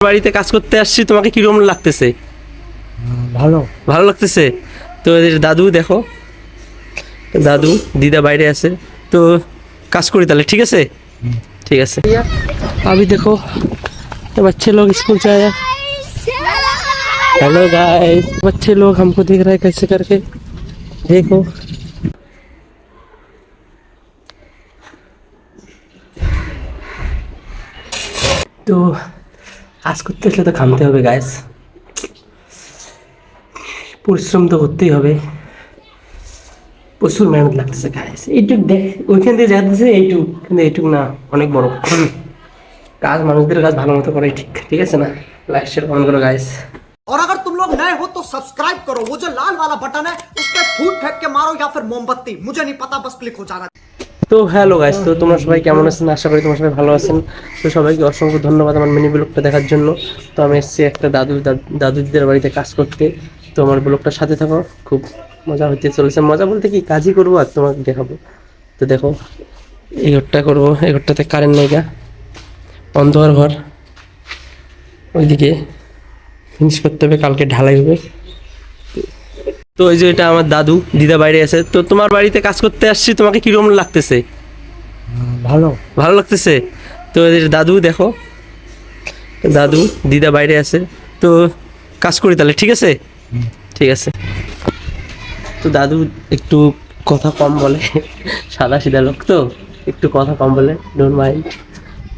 বাড়িতে কাজ করতে আসছি তোমাকে কিরকম লাগতেছে ভালো ভালো লাগতেছে তো এদের দাদু দেখো দাদু দিদা বাইরে আছে তো কাজ করি তাহলে ঠিক আছে ঠিক আছে अभी देखो ये बच्चे लोग स्कूल से आया हेलो गाइस बच्चे लोग हमको देख रहे हैं कैसे करके देखो তো কাজ করতে আসলে তো খামতে হবে গাইস পরিশ্রম তো করতেই হবে প্রচুর মেহনত লাগতেছে গাইস এইটুক দেখ ওইখান থেকে যাচ্ছে এইটুক কিন্তু এইটুক না অনেক বড় কাজ মানুষদের কাজ ভালো মতো করাই ঠিক ঠিক আছে না লাইক শেয়ার কমেন্ট করো গাইস और अगर तुम लोग नए हो तो सब्सक्राइब करो वो जो लाल वाला बटन है उस पर फूट फेंक के मारो या फिर मोमबत्ती मुझे नहीं पता बस क्लिक हो जाना তো হ্যালো গাইস তো তোমরা সবাই কেমন আছেন? আশা করি তোমরা সবাই ভালো আছেন। তো সবাইকে অসংখ্য ধন্যবাদ আমার মিনি ব্লগটা দেখার জন্য। তো আমি এসেছি একটা দাদু দাদ- দাদুদের বাড়িতে কাজ করতে। তো আমার ব্লগটার সাথে থাকো, খুব মজা হতে চলেছে। মজা বলতে কি, কাজই করব আর তোমাকে দেখাবো। তো দেখো, এই ঘরটা করব। এই ঘরটাতে কারেন্ট নেই গা। অন্ধকার ঘর। ওইদিকে ফিনিশ করতে হবে, কালকে ঢালাই হবে। তো ওই যে এটা আমার দাদু দিদা বাইরে আছে। তো তোমার বাড়িতে কাজ করতে আসছি তোমাকে কীরকম লাগতেছে? ভালো। ভালো লাগতেছে? তো এদের দাদু দেখো। দাদু দিদা বাইরে আছে। তো কাজ করি তাহলে ঠিক আছে? ঠিক আছে। তো দাদু একটু কথা কম বলে। সাদা সিধা লোক তো একটু কথা কম বলে ডোন্ট মাইন্ড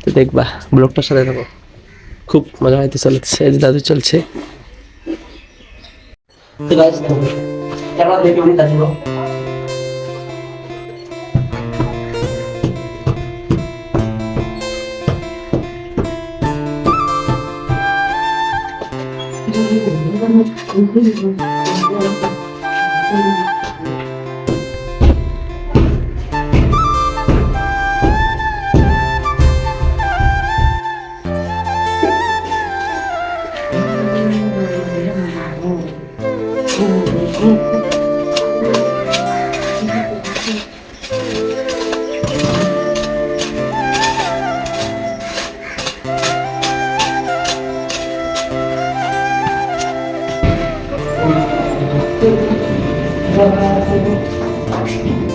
তো দেখবা ব্লগটার সাথে থাকো। খুব মজা হইতে চলেছে এই যে দাদু চলছে তো guys, Thank দেখে উনি দাদু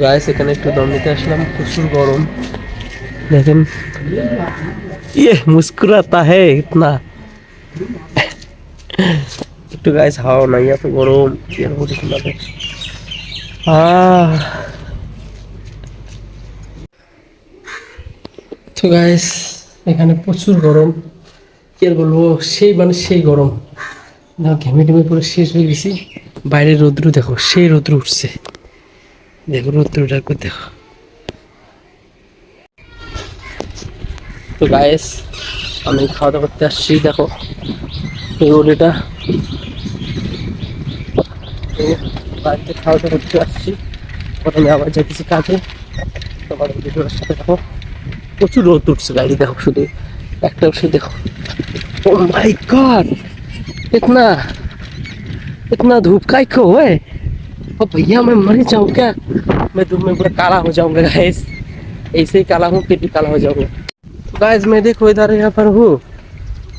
গাইস এখানে একটু দম নিতে আসলাম। প্রচুর গরম। দেখেন। ইয়ে মুস্কুরাতা, হে, ইতনা। একটু গাইস হাওয়া নাই, এত গরম। তো গাইস এখানে প্রচুর গরম। কি আর বলব, সেই মানে সেই গরম। ঘেমে টেমে পুরো শেষ হয়ে গেছি। বাইরের রৌদ্র দেখো, সেই রৌদ্র উঠছে। দেখো রৌদ্রটা দেখো। তো গায়েস আমি খাওয়া দাওয়া করতে আসছি, দেখো। এই ওলিটা। বাড়িতে খাওয়া দাওয়া করতে আসছি। প্রথমে আবার আবার কিছু কাজে। ভিডিওর সাথে দেখো। প্রচুর রোদ উঠছে গাড়ি দেখো শুধু। একটা শুধু দেখো। ও মাই গড ইতনা इतना धूप का क्यों है? ओ भैया, मैं मर जाऊँ क्या? मैं धूप में पूरा काला हो जाऊँगा गैस ऐसे ही काला हूँ, फिर भी काला हो जाऊँगा। तो गैस मैं देखो इधर यहाँ पर हूँ।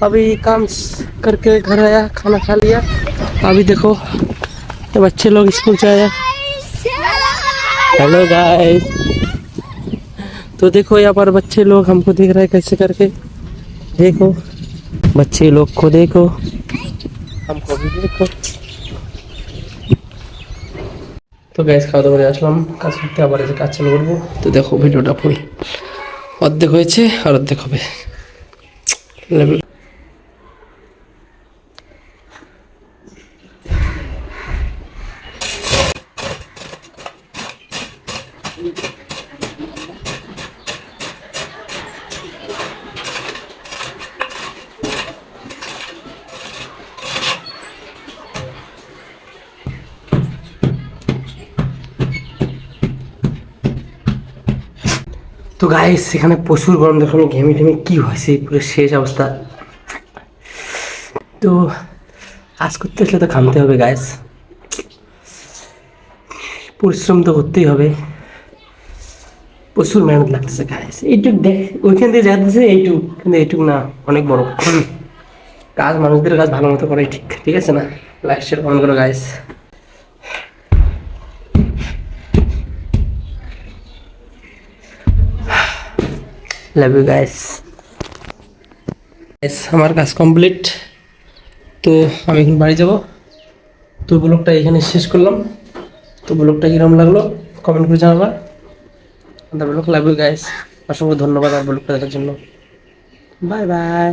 अभी काम करके घर आया, खाना खा लिया। अभी देखो ये बच्चे लोग स्कूल से आया। हेलो गाइस तो देखो यहाँ पर बच्चे लोग हमको देख रहे हैं कैसे करके। देखो, बच्चे लोग को देखो। हमको भी देखो। তো গ্যাস খাওয়া দাওয়া করে আসলাম কাজ করতে আবার এসে কাজ চালু করব তো দেখো, ভিডিওটা ফুল অর্ধেক হয়েছে আর অর্ধেক হবে Thank you. তো গাইস এখানে প্রচুর গরম, দেখো আমি ঘেমে কি হয়েছে, পুরো শেষ অবস্থা। তো কাজ করতে আসলে তো খামতে হবে গাইস পরিশ্রম তো করতেই হবে। প্রচুর মেহনত লাগতেছে গাইস এইটুক দেখ, ওইখান দিয়ে যাচ্ছে এইটুক, কিন্তু এইটুক না, অনেক বড়। কাজ মানুষদের কাজ ভালো মতো করাই ঠিক ঠিক আছে না? লাইফ স্টাইল অন করো গাইস লাভ ইউ গাইস আমার কাজ কমপ্লিট তো আমি এখন বাড়ি যাব। তো ব্লগটা এখানে শেষ করলাম। তো ব্লগটা কীরকম লাগল কমেন্ট করে জানাবা। ব্লগ লাভ ইউ গাইস অসংখ্য ধন্যবাদ আর ব্লগটা দেখার জন্য। Bye bye